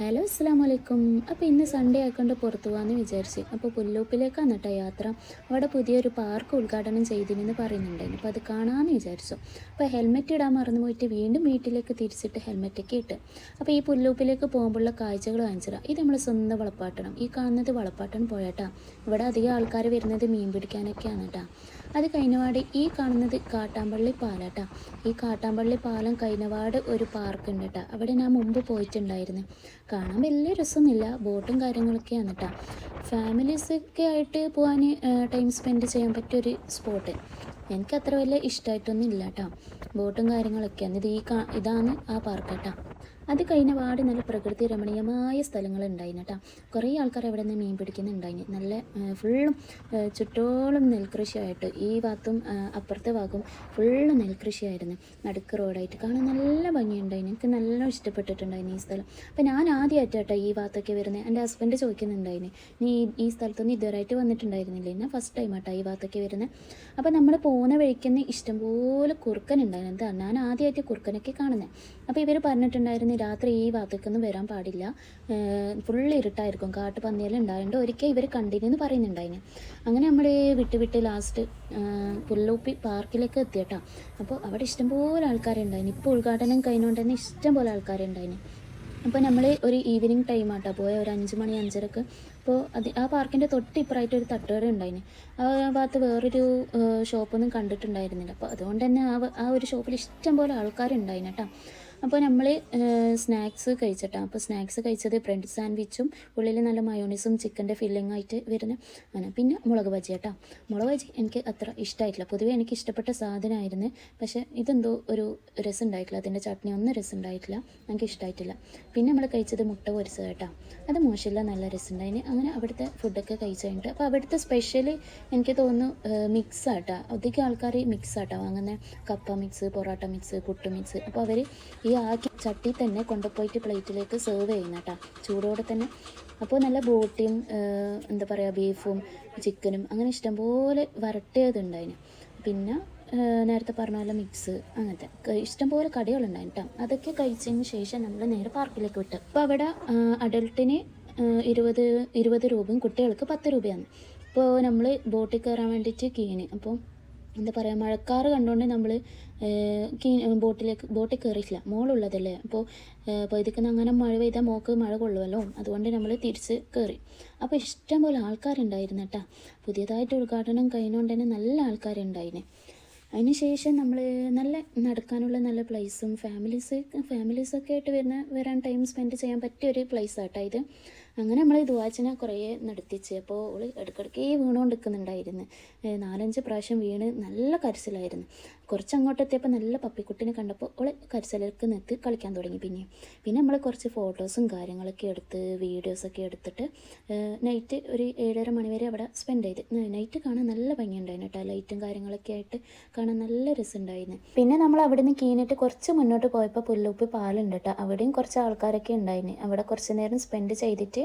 Hello അസ്സാം വലൈക്കും അപ്പോൾ ഇന്ന് സൺഡേ ആക്കൊണ്ട് പുറത്തു പോകാമെന്ന് വിചാരിച്ച്. അപ്പോൾ പുല്ലൂപ്പിലേക്കാണ് കേട്ടോ യാത്ര. അവിടെ പുതിയൊരു പാർക്ക് ഉദ്ഘാടനം ചെയ്തിരുന്നു പറയുന്നുണ്ടായിരുന്നു. അപ്പോൾ അത് കാണാമെന്ന് വിചാരിച്ചു. അപ്പോൾ ഹെൽമെറ്റ് ഇടാൻ മറന്നു പോയിട്ട് വീണ്ടും വീട്ടിലേക്ക് തിരിച്ചിട്ട് ഹെൽമെറ്റൊക്കെ ഇട്ട്. അപ്പോൾ ഈ പുല്ലൂപ്പിലേക്ക് പോകുമ്പോഴുള്ള കാഴ്ചകൾ കാണിച്ചിടാം ഇത് നമ്മൾ സ്വന്തം വളപ്പാട്ടണം. ഈ കാണുന്നത് വളപ്പാട്ടൻ പോയാട്ടാ. ഇവിടെ അധികം ആൾക്കാർ വരുന്നത് മീൻ പിടിക്കാനൊക്കെയാണ് കേട്ടോ അത് കൈനവാട് ഈ കാണുന്നത് കാട്ടാമ്പള്ളി പാലാട്ടാ. ഈ കാട്ടാമ്പള്ളി പാലം കൈനവാട് ഒരു പാർക്ക് ഉണ്ട് കേട്ടോ അവിടെ ഞാൻ മുമ്പ് പോയിട്ടുണ്ടായിരുന്നു. കാണാൻ വലിയ രസമൊന്നുമില്ല ബോട്ടും കാര്യങ്ങളൊക്കെയാണ് കേട്ടോ ഫാമിലീസൊക്കെ ആയിട്ട് പോകാൻ ടൈം സ്പെൻഡ് ചെയ്യാൻ പറ്റിയ ഒരു സ്പോട്ട്. എനിക്ക് അത്ര വലിയ ഇഷ്ടമായിട്ടൊന്നും ഇല്ല കേട്ടോ ബോട്ടും കാര്യങ്ങളൊക്കെയാണ്. ഇത് ഈ കാ ഇതാണ് ആ പാർക്ക് കേട്ടോ അത് കഴിഞ്ഞ പാട് നല്ല പ്രകൃതി രമണീയമായ സ്ഥലങ്ങൾ കേട്ടോ കുറേ ആൾക്കാർ അവിടെ നിന്ന് മീൻ പിടിക്കുന്നുണ്ടായി നല്ല ഫുള്ളും ചുറ്റോളം നെൽകൃഷിയായിട്ട് ഈ ഭാഗത്തും അപ്പുറത്തെ ഭാഗവും ഫുള്ള് നെൽകൃഷിയായിരുന്നു. നടുക്ക് റോഡായിട്ട്. കാണാൻ നല്ല ഭംഗിയുണ്ടായി എനിക്ക് നല്ല ഇഷ്ടപ്പെട്ടിട്ടുണ്ടായിന് ഈ സ്ഥലം. അപ്പം ഞാൻ ആദ്യമായിട്ട് കേട്ടോ ഈ ഭാഗത്തൊക്കെ വരുന്നത് എന്റെ ഹസ്ബൻഡ് ചോദിക്കുന്നുണ്ടായിന് നീ ഈ- സ്ഥലത്തൊന്നും ഇതുവരെയായിട്ട് വന്നിട്ടുണ്ടായിരുന്നില്ല? എന്നാൽ ഫസ്റ്റ് ടൈം ആട്ടോ ഈ ഭാഗത്തൊക്കെ വരുന്നത് അപ്പം നമ്മൾ പോകുന്ന വഴിക്കുന്ന ഇഷ്ടംപോലെ കുറുക്കൻ ഉണ്ടായിരുന്നു എന്താ? ഞാൻ ആദ്യമായിട്ട് കുറുക്കനൊക്കെ കാണുന്നത് അപ്പോൾ ഇവർ പറഞ്ഞിട്ടുണ്ടായിരുന്നു രാത്രി ഈ ഭാഗത്തേക്കൊന്നും വരാൻ പാടില്ല. ഫുൾ ഇരുട്ടായിരിക്കും. കാട്ട് പന്നിയെല്ലാം ഉണ്ടായതുകൊണ്ട് ഒരിക്കൽ ഇവർ കണ്ടിരുന്നു പറയുന്നുണ്ടായിന്. അങ്ങനെ നമ്മൾ വിട്ട് വിട്ട് ലാസ്റ്റ് പുല്ലൂപ്പി പാർക്കിലേക്ക് എത്തിയട്ടാ. അപ്പോൾ അവിടെ ഇഷ്ടംപോലെ ആൾക്കാരുണ്ടായിന്. ഇപ്പോൾ ഉദ്ഘാടനം കഴിഞ്ഞുകൊണ്ട് തന്നെ ഇഷ്ടംപോലെ ആൾക്കാരുണ്ടായിന്. അപ്പോൾ നമ്മൾ ഒരു ഈവനിങ് ടൈം ആട്ടോ. പോയ ഒരു അഞ്ച് മണി അഞ്ചരക്ക്. അപ്പോൾ അത് ആ പാർക്കിന്റെ തൊട്ട് ഇപ്പുറമായിട്ട് ഒരു തട്ടുകട ഉണ്ടായിന്. ആ ഭാഗത്ത് വേറൊരു ഷോപ്പൊന്നും കണ്ടിട്ടുണ്ടായിരുന്നില്ല. അപ്പോൾ അതുകൊണ്ട് തന്നെ ആ ആ ഒരു ഷോപ്പിൽ ഇഷ്ടംപോലെ ആൾക്കാരുണ്ടായിന് കേട്ടോ. അപ്പോൾ നമ്മൾ സ്നാക്സ് കഴിച്ചിട്ടാണ് അപ്പോൾ സ്നാക്സ് കഴിച്ചത് ബ്രെഡ് സാൻഡ്വിച്ചും ഉള്ളിൽ നല്ല മയോണീസും ചിക്കന്റെ ഫില്ലിംഗ് ആയിട്ട് വരുന്ന അങ്ങനെ പിന്നെ മുളക് ബജി കേട്ടോ. മുളക് ബജി എനിക്ക് അത്ര ഇഷ്ടമായിട്ടില്ല പൊതുവേ എനിക്ക് ഇഷ്ടപ്പെട്ട സാധനമായിരുന്നു പക്ഷേ ഇതെന്തോ ഒരു രസം ഉണ്ടായിട്ടില്ല അതിന്റെ ചട്നി ഒന്നും രസം ഉണ്ടായിട്ടില്ല എനിക്ക് ഇഷ്ടമായിട്ടില്ല പിന്നെ നമ്മൾ കഴിച്ചത് മുട്ട പൊരിച്ചത് കേട്ടോ. അത് മോശമില്ല നല്ല രസം ഉണ്ടായിന് അങ്ങനെ അവിടുത്തെ ഫുഡൊക്കെ കഴിച്ച് കഴിഞ്ഞിട്ട്. അപ്പോൾ അവിടുത്തെ സ്പെഷ്യൽ എനിക്ക് തോന്നുന്നു മിക്സ് ആട്ടോ. അധികം ആൾക്കാർ മിക്സ് ആട്ടോ വാങ്ങുന്നത് കപ്പ mix parotta mix puttu mix അപ്പോൾ അവർ ആക്കി ചട്ടി തന്നെ കൊണ്ടുപോയിട്ട് പ്ലേറ്റിലേക്ക് സെർവ് ചെയ്യുന്ന കേട്ടോ ചൂടോടെ തന്നെ. അപ്പോൾ നല്ല ബോട്ടിയും എന്താ പറയുക ബീഫും ചിക്കനും അങ്ങനെ ഇഷ്ടംപോലെ വരട്ടിയതുണ്ടായിന് പിന്നെ നേരത്തെ പറഞ്ഞ പോലെ മിക്സ് അങ്ങനത്തെ. ഇഷ്ടംപോലെ കടികളുണ്ടായിരുന്നു കേട്ടോ അതൊക്കെ കഴിച്ചതിന് ശേഷം നമ്മൾ നേരെ പാർക്കിലേക്ക് വിട്ടു. അപ്പോൾ അവിടെ അഡൽട്ടിന് ഇരുപത് ഇരുപത് രൂപയും കുട്ടികൾക്ക് പത്ത് രൂപയാണ്. അപ്പോൾ നമ്മൾ ബോട്ടിൽ കയറാൻ വേണ്ടിയിട്ട് കീന് അപ്പോൾ എന്താ പറയുക മഴക്കാറ് കണ്ടുകൊണ്ട് നമ്മൾ ബോട്ടിലേക്ക് ബോട്ടിൽ കയറിയിട്ടില്ല മോളുള്ളതല്ലേ. അപ്പോൾ പകുതിക്കുന്ന അങ്ങനെ മഴ പെയ്താൽ മോക്ക് മഴ കൊള്ളുമല്ലോ അതുകൊണ്ട് നമ്മൾ തിരിച്ച് കയറി അപ്പോൾ ഇഷ്ടം പോലെ ആൾക്കാരുണ്ടായിരുന്നു കേട്ടോ. പുതിയതായിട്ട് ഉദ്ഘാടനം കഴിഞ്ഞുകൊണ്ട് തന്നെ നല്ല ആൾക്കാരുണ്ടായിരുന്നു അതിന് ശേഷം നമ്മൾ നല്ല നടക്കാനുള്ള നല്ല പ്ലേസും ഫാമിലീസ് ഫാമിലീസൊക്കെ ആയിട്ട് വരുന്ന വരാൻ ടൈം സ്പെൻഡ് ചെയ്യാൻ പറ്റിയ ഒരു പ്ലേസ് ആട്ടോ ഇത്. അങ്ങനെ നമ്മൾ ദുവാച്ചനെ കുറേ നടത്തിച്ച് അപ്പോൾ ഓൾ ഇടയ്ക്കിടയ്ക്ക് വീണുകൊണ്ടിരിക്കുന്നുണ്ടായിരുന്നു നാലഞ്ച് പ്രാവശ്യം വീണ് നല്ല കരച്ചിലായിരുന്നു. കുറച്ച് അങ്ങോട്ട് എത്തിയപ്പോൾ നല്ല പപ്പിക്കുട്ടിനെ കണ്ടപ്പോൾ ഓൾ കരച്ചിലേക്ക് നിർത്തി കളിക്കാൻ തുടങ്ങി പിന്നെ. പിന്നെ നമ്മൾ കുറച്ച് ഫോട്ടോസും കാര്യങ്ങളൊക്കെ എടുത്ത് വീഡിയോസൊക്കെ എടുത്തിട്ട് നൈറ്റ് ഒരു ഏഴര മണിവരെ അവിടെ സ്പെൻഡ് ചെയ്ത്. നൈറ്റ് കാണാൻ നല്ല ഭംഗിയുണ്ടായിരുന്നു കേട്ടോ. ലൈറ്റും കാര്യങ്ങളൊക്കെ ആയിട്ട് കാണാൻ നല്ല രസമുണ്ടായിരുന്നു. പിന്നെ നമ്മൾ അവിടെ നിന്ന് കീനിട്ട് കുറച്ച് മുന്നോട്ട് പോയപ്പോൾ പുല്ലുപ്പി പാലുണ്ട് കേട്ടോ. അവിടെയും കുറച്ച് ആൾക്കാരൊക്കെ ഉണ്ടായിരുന്നു അവിടെ കുറച്ച് നേരം സ്പെൻഡ് ചെയ്തിട്ട്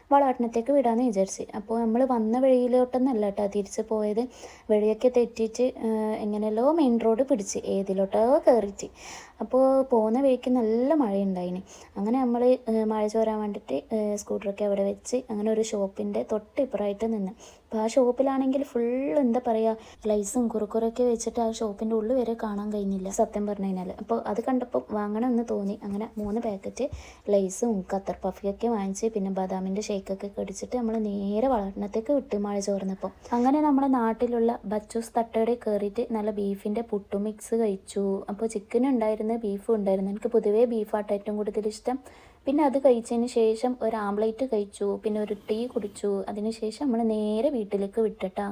വളാട്ടണത്തേക്ക് വിടാമെന്ന് വിചാരിച്ച്. അപ്പോൾ നമ്മൾ വന്ന വഴിയിലോട്ടൊന്നല്ല കേട്ടോ തിരിച്ച് പോയത്. വഴിയൊക്കെ തെറ്റിച്ച് എങ്ങനെയല്ലോ മെയിൻ റോഡ് പിടിച്ച് ഏതിലോട്ടോ കയറിയിട്ട് അപ്പോൾ പോകുന്ന വഴിക്ക് നല്ല മഴയുണ്ടായിന്. അങ്ങനെ നമ്മൾ മഴ ചോരാൻ വേണ്ടിയിട്ട് സ്കൂട്ടറൊക്കെ അവിടെ വെച്ച് അങ്ങനെ ഒരു ഷോപ്പിന്റെ തൊട്ട് ഇപ്പുറമായിട്ട് നിന്ന്. അപ്പോൾ ആ ഷോപ്പിലാണെങ്കിൽ ഫുൾ എന്താ പറയുക ലൈസും കുറുക്കുറൊക്കെ വെച്ചിട്ട് ആ ഷോപ്പിന്റെ ഉള്ളിൽ വരെ കാണാൻ കഴിഞ്ഞില്ല സത്യം പറഞ്ഞു കഴിഞ്ഞാൽ അപ്പോൾ അത് കണ്ടപ്പോൾ വാങ്ങണമെന്ന് തോന്നി. അങ്ങനെ മൂന്ന് പാക്കറ്റ് ലൈസും ഖത്തർ പഫിയൊക്കെ വാങ്ങിച്ച് പിന്നെ ബദാമിന്റെ ഷേക്കൊക്കെ കടിച്ചിട്ട് നമ്മൾ നേരെ വളർന്നത്തേക്ക് വിട്ട് മഴ ചോർന്നപ്പോൾ അങ്ങനെ നമ്മുടെ നാട്ടിലുള്ള ബച്ചൂസ് തട്ടയുടെ കയറിയിട്ട് നല്ല ബീഫിന്റെ പുട്ടു മിക്സ് കഴിച്ചു. അപ്പോൾ ചിക്കൻ ഉണ്ടായിരുന്നു ബീഫും ഉണ്ടായിരുന്നു. എനിക്ക് പൊതുവേ ബീഫാട്ട് ഏറ്റവും കൂടുതൽ ഇഷ്ടം. പിന്നെ അത് കഴിച്ചതിന് ശേഷം ഒരു ആംപ്ലേറ്റ് കഴിച്ചു. പിന്നെ ഒരു ടീ കുടിച്ചു. അതിന് ശേഷം നമ്മൾ നേരെ വീട്ടിലേക്ക് വിട്ടിട്ടാ.